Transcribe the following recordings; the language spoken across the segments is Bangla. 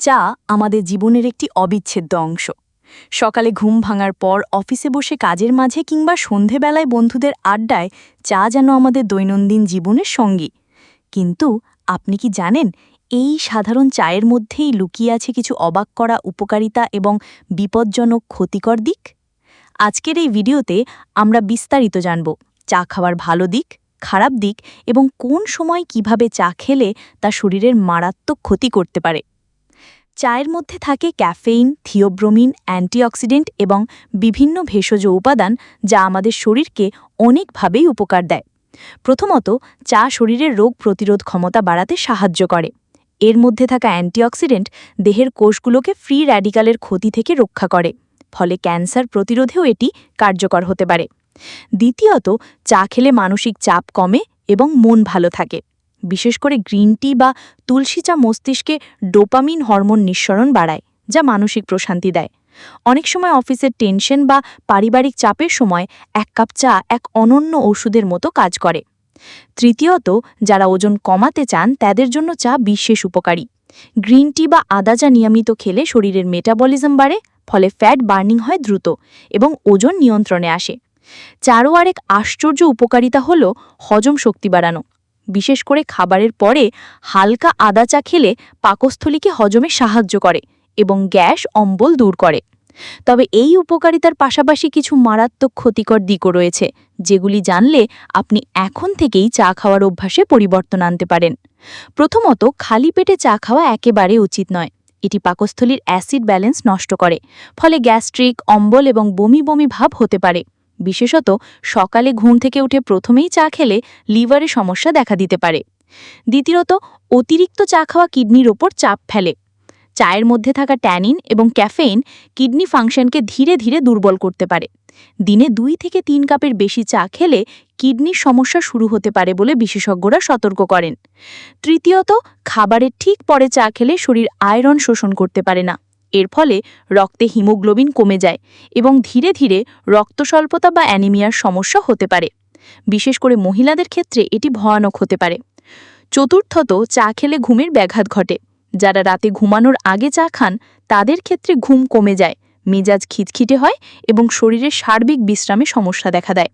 চা আমাদের জীবনের একটি অবিচ্ছেদ্য অংশ। সকালে ঘুম ভাঙার পর অফিসে বসে কাজের মাঝে কিংবা সন্ধেবেলায় বন্ধুদের আড্ডায় চা যেন আমাদের দৈনন্দিন জীবনের সঙ্গী। কিন্তু আপনি কি জানেন, এই সাধারণ চায়ের মধ্যেই লুকিয়ে আছে কিছু অবাক করা উপকারিতা এবং বিপজ্জনক ক্ষতিকর দিক? আজকের এই ভিডিওতে আমরা বিস্তারিত জানব, চা খাওয়ার ভালো দিক, খারাপ দিক এবং কোন সময় কীভাবে চা খেলে তা শরীরের মারাত্মক ক্ষতি করতে পারে। চায়ের মধ্যে থাকে ক্যাফেইন, থিওব্রোমিন, অ্যান্টিঅক্সিডেন্ট এবং বিভিন্ন ভেষজ উপাদান যা আমাদের শরীরকে অনেকভাবেই উপকার দেয়। প্রথমত, চা শরীরের রোগ প্রতিরোধ ক্ষমতা বাড়াতে সাহায্য করে। এর মধ্যে থাকা অ্যান্টিঅক্সিডেন্ট দেহের কোষগুলোকে ফ্রি র্যাডিকালের ক্ষতি থেকে রক্ষা করে, ফলে ক্যান্সার প্রতিরোধেও এটি কার্যকর হতে পারে। দ্বিতীয়ত, চা খেলে মানসিক চাপ কমে এবং মন ভালো থাকে। বিশেষ করে গ্রিন টি বা তুলসী চা মস্তিষ্কে ডোপামিন হরমোন নিঃসরণ বাড়ায়, যা মানসিক প্রশান্তি দেয়। অনেক সময় অফিসের টেনশন বা পারিবারিক চাপের সময় এক কাপ চা এক অনন্য ওষুধের মতো কাজ করে। তৃতীয়ত, যারা ওজন কমাতে চান, তাদের জন্য চা বিশেষ উপকারী। গ্রিন টি বা আদা চা নিয়মিত খেলে শরীরের মেটাবলিজম বাড়ে, ফলে ফ্যাট বার্নিং হয় দ্রুত এবং ওজন নিয়ন্ত্রণে আসে। চারও আরেক আশ্চর্য উপকারিতা হল হজম শক্তি বাড়ানো। বিশেষ করে খাবারের পরে হালকা আদা চা খেলে পাকস্থলীকে হজমে সাহায্য করে এবং গ্যাস, অম্বল দূর করে। তবে এই উপকারিতার পাশাপাশি কিছু মারাত্মক ক্ষতিকর দিকও রয়েছে, যেগুলি জানলে আপনি এখন থেকেই চা খাওয়ার অভ্যাসে পরিবর্তন আনতে পারেন। প্রথমত, খালি পেটে চা খাওয়া একেবারে উচিত নয়। এটি পাকস্থলীর অ্যাসিড ব্যালেন্স নষ্ট করে, ফলে গ্যাস্ট্রিক, অম্বল এবং বমি বমি ভাব হতে পারে। বিশেষত সকালে ঘুম থেকে উঠে প্রথমেই চা খেলে লিভারে সমস্যা দেখা দিতে পারে। দ্বিতীয়ত, অতিরিক্ত চা খাওয়া কিডনির ওপর চাপ ফেলে। চায়ের মধ্যে থাকা ট্যানিন এবং ক্যাফেইন কিডনি ফাংশনকে ধীরে ধীরে দুর্বল করতে পারে। দিনে দুই থেকে তিন কাপের বেশি চা খেলে কিডনির সমস্যা শুরু হতে পারে বলে বিশেষজ্ঞরা সতর্ক করেন। তৃতীয়ত, খাবারের ঠিক পরে চা খেলে শরীর আয়রন শোষণ করতে পারে না। এর ফলে রক্তে হিমোগ্লোবিন কমে যায় এবং ধীরে ধীরে রক্তস্বল্পতা বা অ্যানিমিয়ার সমস্যা হতে পারে। বিশেষ করে মহিলাদের ক্ষেত্রে এটি ভয়ানক হতে পারে। চতুর্থত, চা খেলে ঘুমের ব্যাঘাত ঘটে। যারা রাতে ঘুমানোর আগে চা খান, তাদের ক্ষেত্রে ঘুম কমে যায়, মেজাজ খিটখিটে হয় এবং শরীরের সার্বিক বিশ্রামে সমস্যা দেখা দেয়।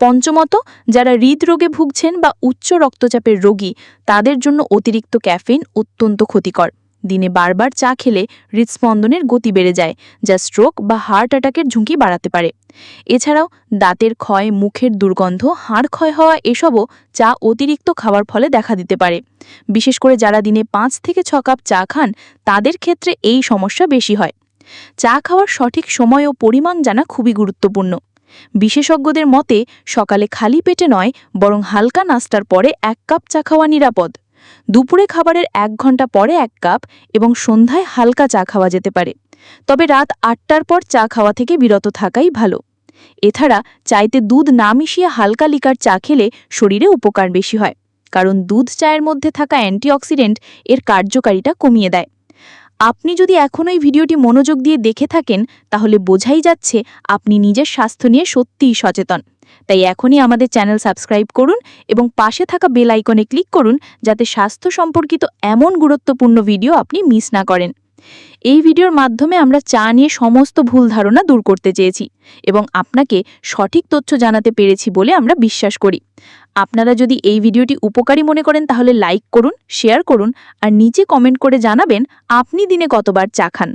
পঞ্চমত, যারা হৃদরোগে ভুগছেন বা উচ্চ রক্তচাপের রোগী, তাদের জন্য অতিরিক্ত ক্যাফেইন অত্যন্ত ক্ষতিকর। দিনে বারবার চা খেলে হৃদস্পন্দনের গতি বেড়ে যায়, যা স্ট্রোক বা হার্ট অ্যাটাকের ঝুঁকি বাড়াতে পারে। এছাড়াও, দাঁতের ক্ষয়, মুখের দুর্গন্ধ, হাড় ক্ষয় হওয়া এসবও চা অতিরিক্ত খাওয়ার ফলে দেখা দিতে পারে। বিশেষ করে যারা দিনে পাঁচ থেকে ছ কাপ চা খান, তাদের ক্ষেত্রে এই সমস্যা বেশি হয়। চা খাওয়ার সঠিক সময় ও পরিমাণ জানা খুবই গুরুত্বপূর্ণ। বিশেষজ্ঞদের মতে, সকালে খালি পেটে নয়, বরং হালকা নাস্তার পরে এক কাপ চা খাওয়া নিরাপদ। দুপুরে খাবারের এক ঘণ্টা পরে এক কাপ এবং সন্ধ্যায় হালকা চা খাওয়া যেতে পারে। তবে রাত আটটার পর চা খাওয়া থেকে বিরত থাকাই ভালো। এছাড়া চাইতে দুধ না মিশিয়ে হালকা লিকার চা খেলে শরীরে উপকার বেশি হয়, কারণ দুধ চায়ের মধ্যে থাকা অ্যান্টিঅক্সিডেন্ট এর কার্যকারিতা কমিয়ে দেয়। আপনি যদি এখনও এই ভিডিওটি মনোযোগ দিয়ে দেখে থাকেন, তাহলে বোঝাই যাচ্ছে আপনি নিজের স্বাস্থ্য নিয়ে সত্যিই সচেতন। তাই এখনই আমাদের চ্যানেল সাবস্ক্রাইব করুন এবং পাশে থাকা বেল আইকনে ক্লিক করুন যাতে স্বাস্থ্য সম্পর্কিত এমন গুরুত্বপূর্ণ ভিডিও আপনি মিস না করেন। এই ভিডিওর মাধ্যমে আমরা চা নিয়ে সমস্ত ভুল ধারণা দূর করতে চেয়েছি এবং আপনাকে সঠিক তথ্য জানাতে পেরেছি বলে আমরা বিশ্বাস করি। আপনারা যদি এই ভিডিওটি উপকারী মনে করেন তাহলে লাইক করুন, শেয়ার করুন আর নিচে কমেন্ট করে জানাবেন, আপনি দিনে কতবার চা খান।